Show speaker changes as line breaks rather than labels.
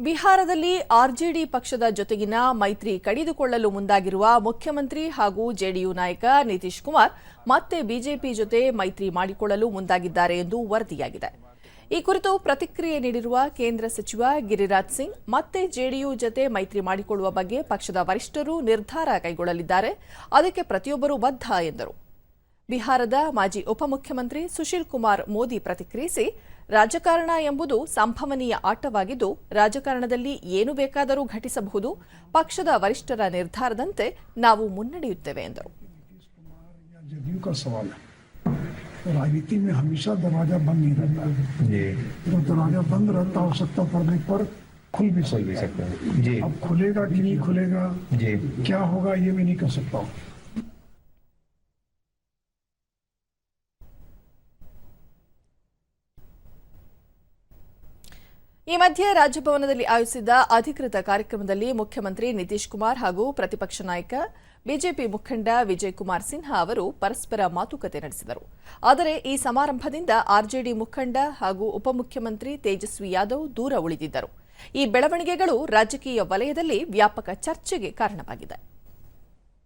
ಬಿಹಾರದಲ್ಲಿ ಆರ್ಜೆಡಿ ಪಕ್ಷದ ಜೊತೆಗಿನ ಮೈತ್ರಿ ಕಡಿದುಕೊಳ್ಳಲು ಮುಂದಾಗಿರುವ ಮುಖ್ಯಮಂತ್ರಿ ಹಾಗೂ ಜೆಡಿಯು ನಾಯಕ ನಿತೀಶ್ ಕುಮಾರ್ ಮತ್ತೆ ಬಿಜೆಪಿ ಜೊತೆ ಮೈತ್ರಿ ಮಾಡಿಕೊಳ್ಳಲು ಮುಂದಾಗಿದ್ದಾರೆ ಎಂದು ವರದಿಯಾಗಿದೆ. ಈ ಕುರಿತು ಪ್ರತಿಕ್ರಿಯೆ ನೀಡಿರುವ ಕೇಂದ್ರ ಸಚಿವ ಗಿರಿರಾಜ್ ಸಿಂಗ್ ಮತ್ತೆ ಜೆಡಿಯು ಜೊತೆ ಮೈತ್ರಿ ಮಾಡಿಕೊಳ್ಳುವ ಬಗ್ಗೆ ಪಕ್ಷದ ವರಿಷ್ಠರು ನಿರ್ಧಾರ ಕೈಗೊಳ್ಳಲಿದ್ದಾರೆ. ಅದಕ್ಕೆ ಪ್ರತಿಯೊಬ್ಬರೂ ಬದ್ಧ ಎಂದರು. ಬಿಹಾರದ ಮಾಜಿ ಉಪಮುಖ್ಯಮಂತ್ರಿ ಸುಶೀಲ್ ಕುಮಾರ್ ಮೋದಿ ಪ್ರತಿಕ್ರಿಯಿಸಿ ರಾಜಕಾರಣ ಎಂಬುದು ಸಂಭವನೀಯ ಆಟವಾಗಿದ್ದು ರಾಜಕಾರಣದಲ್ಲಿ ಏನು ಬೇಕಾದರೂ ಘಟಿಸಬಹುದು ಪಕ್ಷದ ವರಿಷ್ಠರ ನಿರ್ಧಾರದಂತೆ ನಾವು ಮುನ್ನಡೆಯುತ್ತೇವೆ ಎಂದರು
या जदयू का सवाल है राजनीति में हमेशा दरवाजा बंद नहीं रहता है
जी
जब दरवाजा बंद रहता आवश्यकता पड़ने पर खुल भी
खोल भी
सकता
सकते हैं जी
है अब खुलेगा कि नहीं खुलेगा
जी
क्या होगा ये मैं नहीं कह सकता हूँ
ಈ ಮಧ್ಯೆ ರಾಜಭವನದಲ್ಲಿ ಆಯೋಜಿಸಿದ್ದ ಅಧಿಕೃತ ಕಾರ್ಯಕ್ರಮದಲ್ಲಿ ಮುಖ್ಯಮಂತ್ರಿ ನಿತೀಶ್ ಕುಮಾರ್ ಹಾಗೂ ಪ್ರತಿಪಕ್ಷ ನಾಯಕ ಬಿಜೆಪಿ ಮುಖಂಡ ವಿಜಯ್ ಕುಮಾರ್ ಸಿನ್ಹಾ ಅವರು ಪರಸ್ಪರ ಮಾತುಕತೆ ನಡೆಸಿದರು. ಆದರೆ ಈ ಸಮಾರಂಭದಿಂದ ಆರ್ಜೆಡಿ ಮುಖಂಡ ಹಾಗೂ ಉಪಮುಖ್ಯಮಂತ್ರಿ ತೇಜಸ್ವಿ ಯಾದವ್ ದೂರ ಉಳಿದಿದ್ದರು. ಈ ಬೆಳವಣಿಗೆಗಳು ರಾಜಕೀಯ ವಲಯದಲ್ಲಿ ವ್ಯಾಪಕ ಚರ್ಚೆಗೆ ಕಾರಣವಾಗಿದೆ.